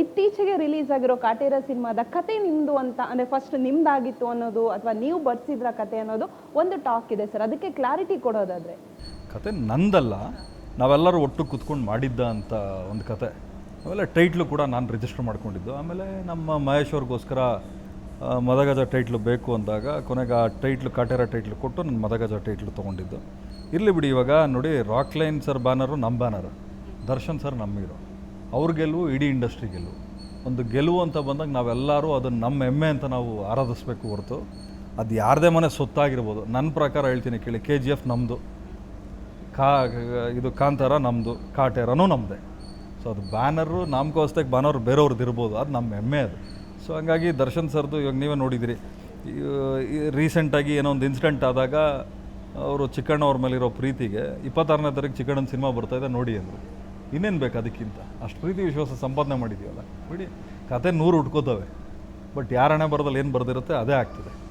ಇತ್ತೀಚೆಗೆ ರಿಲೀಸ್ ಆಗಿರೋ ಕಾಟೇರ ಸಿನಿಮಾದ ಕತೆ ನಿಮ್ದು ಅಂತ, ಅಂದ್ರೆ ಫಸ್ಟ್ ನಿಮ್ದಾಗಿತ್ತು ಅನ್ನೋದು ಅಥವಾ ನೀವು ಬರ್ಸಿದ್ರ ಕತೆ ಅನ್ನೋದು ಒಂದು ಟಾಕ್ ಇದೆ ಸರ್. ಅದಕ್ಕೆ ಕ್ಲಾರಿಟಿ ಕೊಡೋದಾದ್ರೆ. ಕತೆ ನಂದಲ್ಲ, ನಾವೆಲ್ಲರೂ ಒಟ್ಟು ಕುತ್ಕೊಂಡು ಮಾಡಿದ್ದ ಅಂತ ಒಂದು ಕತೆ. ಆಮೇಲೆ ಟೈಟ್ಲು ಕೂಡ ನಾನು ರಿಜಿಸ್ಟರ್ ಮಾಡ್ಕೊಂಡಿದ್ದು. ಆಮೇಲೆ ನಮ್ಮ ಮಹೇಶ್ ಅವ್ರಿಗೋಸ್ಕರ ಮದಗಜ ಟೈಟ್ಲು ಬೇಕು ಅಂದಾಗ ಕೊನೆಗೆ ಆ ಟೈಟ್ಲು ಕಾಟೇರ ಟೈಟ್ಲು ಕೊಟ್ಟು ನಾನು ಮದಗಜ ಟೈಟ್ಲು ತೊಗೊಂಡಿದ್ದು. ಇರಲಿ ಬಿಡಿ ಇವಾಗ, ನೋಡಿ ರಾಕ್ ಲೈನ್ ಸರ್ ಬ್ಯಾನರು ನಮ್ಮ ಬ್ಯಾನರು ದರ್ಶನ್ ಸರ್ ನಮ್ಮ ಹೀರೋ ಅವ್ರ ಗೆಲುವು, ಇಡೀ ಇಂಡಸ್ಟ್ರಿ ಗೆಲುವು. ಒಂದು ಗೆಲುವು ಅಂತ ಬಂದಾಗ ನಾವೆಲ್ಲರೂ ಅದನ್ನು ನಮ್ಮ ಹೆಮ್ಮೆ ಅಂತ ನಾವು ಆರಾಧಿಸ್ಬೇಕು ಹೊರತು ಅದು ಯಾರದೇ ಮನೆ ಸೊತ್ತಾಗಿರ್ಬೋದು. ನನ್ನ ಪ್ರಕಾರ ಹೇಳ್ತೀನಿ ಕೇಳಿ ಕೆ ಜಿ ಎಫ್ ನಮ್ಮದು ಕಾ, ಇದು ಕಾಂತಾರ ನಮ್ಮದು ಕಾಟೇರನೂ ನಮ್ಮದೇ ಸೊ ಅದು ಬ್ಯಾನರು ನಾಮಕೋಸ್ತಕ್ಕೆ ಬ್ಯಾನರ್ ಬೇರೆಯವ್ರದ್ದು ಇರ್ಬೋದು, ಅದು ನಮ್ಮ ಹೆಮ್ಮೆ ಅದು. ಸೊ ಹಂಗಾಗಿ ದರ್ಶನ್ ಸರ್ದು ಇವಾಗ ನೀವೇ ನೋಡಿದಿರಿ. ರೀಸೆಂಟಾಗಿ ಏನೋ ಒಂದು ಇನ್ಸಿಡೆಂಟ್ ಆದಾಗ ಅವರು ಚಿಕ್ಕಣ್ಣವ್ರ ಮೇಲಿರೋ ಪ್ರೀತಿಗೆ ಇಪ್ಪತ್ತಾರನೇ ತಾರೀಕು ಚಿಕ್ಕಣ್ಣನ ಸಿನಿಮಾ ಬರ್ತಾಯಿದೆ ನೋಡಿ ಅಂದರು. ಇನ್ನೇನು ಬೇಕು ಅದಕ್ಕಿಂತ? ಅಷ್ಟು ಪ್ರೀತಿ ವಿಶ್ವಾಸ ಸಂಪಾದನೆ ಮಾಡಿದ್ದೀವಲ್ಲ? ಬಿಡಿ. ಕತೆ ನೂರು ಉಟ್ಕೋತವೆ. ಬಟ್ ಯಾರಣೆ ಬರೋದಲ್ಲಿ ಏನು ಬರ್ದಿರುತ್ತೆ, ಅದೇ ಆಗ್ತದೆ.